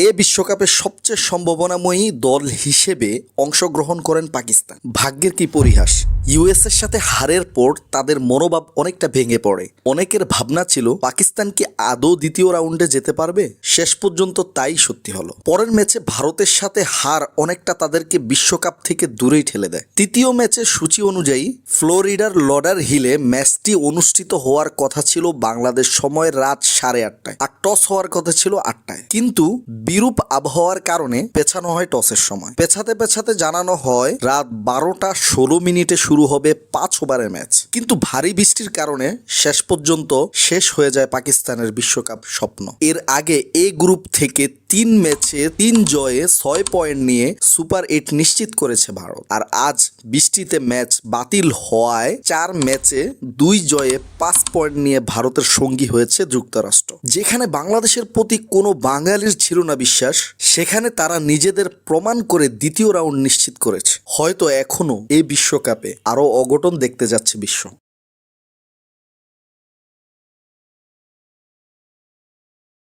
এ বিশ্বকাপের সবচেয়ে সম্ভাবনাময়ী দল হিসেবে অংশগ্রহণ করেন পাকিস্তান। ভাগ্যের কি পরিহাস? ইউএস এর সাথে হারের পর তাদের মনোভাব অনেকটা ভেঙে পড়ে। অনেকের ভাবনা ছিল, পাকিস্তান কি আদৌ দ্বিতীয় রাউন্ডে যেতে পারবে? শেষ পর্যন্ত তাই সত্যি হলো। পরের ম্যাচে ভারতের সাথে হার অনেকটা তাদেরকে বিশ্বকাপ থেকে দূরেই ঠেলে দেয়। তৃতীয় ম্যাচের সূচি অনুযায়ী, ফ্লোরিডার লডার হিলে ম্যাচটি অনুষ্ঠিত হওয়ার কথা ছিল বাংলাদেশ সময় রাত সাড়ে আটটায়। আর টস হওয়ার কথা ছিল আটটায়। কিন্তু বিরূপ আবহাওয়ার কারণে পেছানো হয় টসের সময়। পেছাতে পেছাতে জানানো হয়, রাত বারোটা ষোলো মিনিটে শুরু হবে পাঁচ ওভারের ম্যাচ। কিন্তু ভারী বৃষ্টির কারণে শেষ পর্যন্ত শেষ হয়ে যায় পাকিস্তানের বিশ্বকাপ স্বপ্ন। এর আগে এ গ্রুপ থেকে তিন ম্যাচে তিন জয়ে ছয় পয়েন্ট নিয়ে সুপার এইট নিশ্চিত করেছে ভারত। আর আজ বৃষ্টিতে ম্যাচ বাতিল হওয়ায় চার ম্যাচে দুই জয়ে পাঁচ পয়েন্ট নিয়ে ভারতের সঙ্গী হয়েছে যুক্তরাষ্ট্র। যেখানে বাংলাদেশের প্রতি কোনো বাঙালির ছিল না বিশ্বাস, সেখানে তারা নিজেদের প্রমাণ করে দ্বিতীয় রাউন্ড নিশ্চিত করেছে। হয়তো এখনও এই বিশ্বকাপে আরও অঘটন দেখতে যাচ্ছে বিশ্ব।